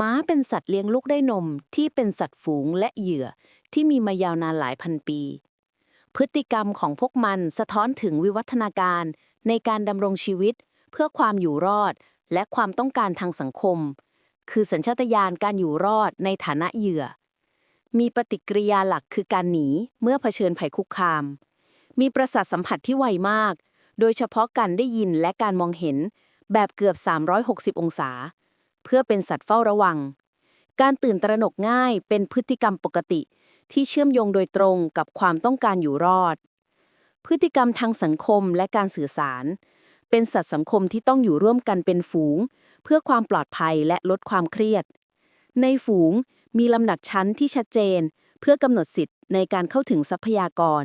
ม้าเป็นสัตว์เลี้ยงลูกได้นมที่เป็นสัตว์ฝูงและเหยื่อที่มีมายาวนานหลายพันปี พฤติกรรมของพวกมันสะท้อนถึงวิวัฒนาการในการดำรงชีวิต เพื่อความอยู่รอด และความต้องการทางสังคม คือสัญชาตญาณการอยู่รอดในฐานะเหยื่อ มีปฏิกิริยาหลักคือการหนีเมื่อเผชิญภัยคุกคาม มีประสาทสัมผัสที่ไวมาก โดยเฉพาะการได้ยินและการมองเห็นแบบเกือบ 360 องศา เพื่อเป็นสัตว์เฝ้าระวัง การตื่นตระหนกง่ายเป็นพฤติกรรมปกติ ที่เชื่อมโยงโดยตรงกับความต้องการอยู่รอด พฤติกรรมทางสังคมและการสื่อสาร เป็นสัตว์สังคมที่ต้องอยู่ร่วมกันเป็นฝูง เพื่อความปลอดภัยและลดความเครียด ในฝูงมีลำดับชั้นที่ชัดเจน เพื่อกำหนดสิทธิ์ในการเข้าถึงทรัพยากร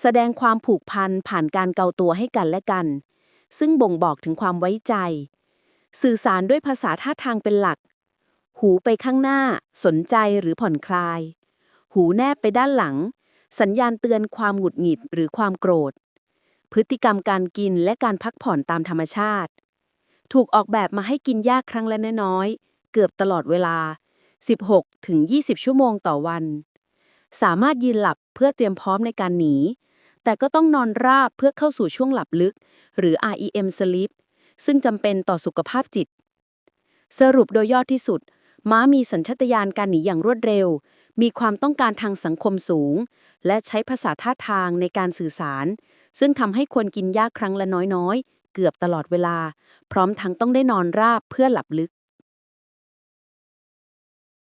แสดงความผูกพันผ่านการเกาตัวให้กันและกัน ซึ่งบ่งบอกถึงความไว้ใจ สื่อสารด้วยภาษาท่าทางเป็นหลัก หูไปข้างหน้า สนใจหรือผ่อนคลาย หูแนบไปด้านหลัง สัญญาณเตือนความหงุดหงิดหรือความโกรธ พฤติกรรมการกินและการพักผ่อนตามธรรมชาติ ถูกออกแบบมาให้กินยากครั้งละน้อยๆเกือบตลอดเวลา 16 ถึง 20 ชั่วโมงต่อวัน สามารถยืนหลับเพื่อเตรียมพร้อมในการหนีแต่ก็ต้องนอนราบเพื่อเข้าสู่ช่วงหลับลึก หรือ REM sleep ซึ่งจำเป็นต่อสุขภาพจิต สรุปโดยย่อที่สุด ม้ามีสัญชาตญาณการหนีอย่างรวดเร็ว มีความต้องการทางสังคมสูง และใช้ภาษาท่าทางในการสื่อสาร ซึ่งทำให้ควรกินยากครั้งละน้อยๆ เกือบตลอดเวลา พร้อมทั้งต้องได้นอนราบเพื่อหลับลึก